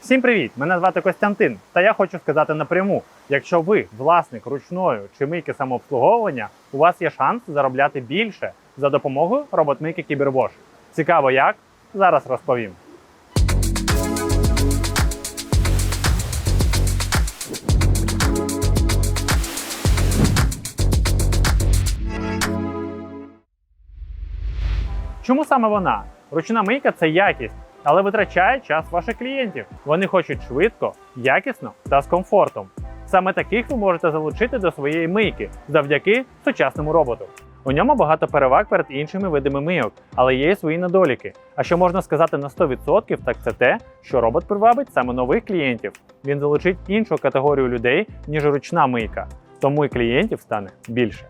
Всім привіт! Мене звати Костянтин, та я хочу сказати напряму: якщо ви власник ручної чи мийки самообслуговування, у вас є шанс заробляти більше за допомогою робот-мийки Кібервош. Цікаво як? Зараз розповім. Чому саме вона? Ручна мийка це якість, але витрачає час ваших клієнтів. Вони хочуть швидко, якісно та з комфортом. Саме таких ви можете залучити до своєї мийки завдяки сучасному роботу. У ньому багато переваг перед іншими видами мийок, але є і свої недоліки. А що можна сказати на 100%, так це те, що робот привабить саме нових клієнтів. Він залучить іншу категорію людей, ніж ручна мийка, тому і клієнтів стане більше.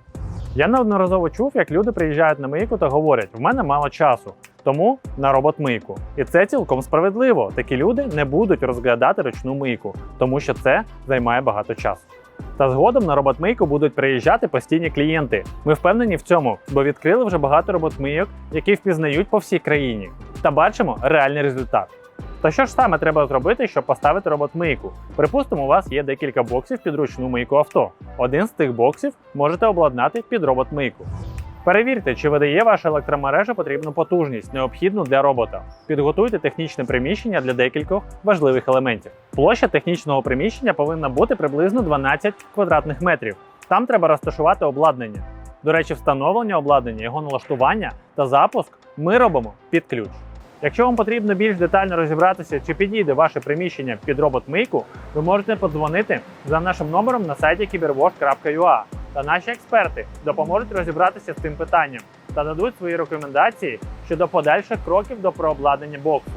Я неодноразово чув, як люди приїжджають на мийку та говорять: в мене мало часу, тому на робот-мийку. І це цілком справедливо. Такі люди не будуть розглядати ручну мийку, тому що це займає багато часу. Та згодом на робот-мийку будуть приїжджати постійні клієнти. Ми впевнені в цьому, бо відкрили вже багато робот-мийок, які впізнають по всій країні, та бачимо реальний результат. То що ж саме треба зробити, щоб поставити робот-мийку? Припустимо, у вас є декілька боксів під ручну мийку авто. Один з тих боксів можете обладнати під робот-мийку. Перевірте, чи видає ваша електромережа потрібну потужність, необхідну для робота. Підготуйте технічне приміщення для декількох важливих елементів. Площа технічного приміщення повинна бути приблизно 12 квадратних метрів. Там треба розташувати обладнання. До речі, встановлення обладнання, його налаштування та запуск ми робимо під ключ. Якщо вам потрібно більш детально розібратися, чи підійде ваше приміщення під робот-мийку, ви можете подзвонити за нашим номером на сайті cyberwash.ua. Та наші експерти допоможуть розібратися з цим питанням та дадуть свої рекомендації щодо подальших кроків до прообладнання боксу.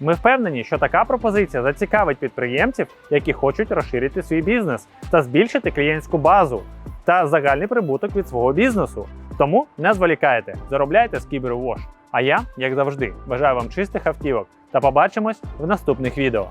Ми впевнені, що така пропозиція зацікавить підприємців, які хочуть розширити свій бізнес та збільшити клієнтську базу та загальний прибуток від свого бізнесу. Тому не зволікайте, заробляйте з KiberWash. А я, як завжди, бажаю вам чистих автівок та побачимось в наступних відео.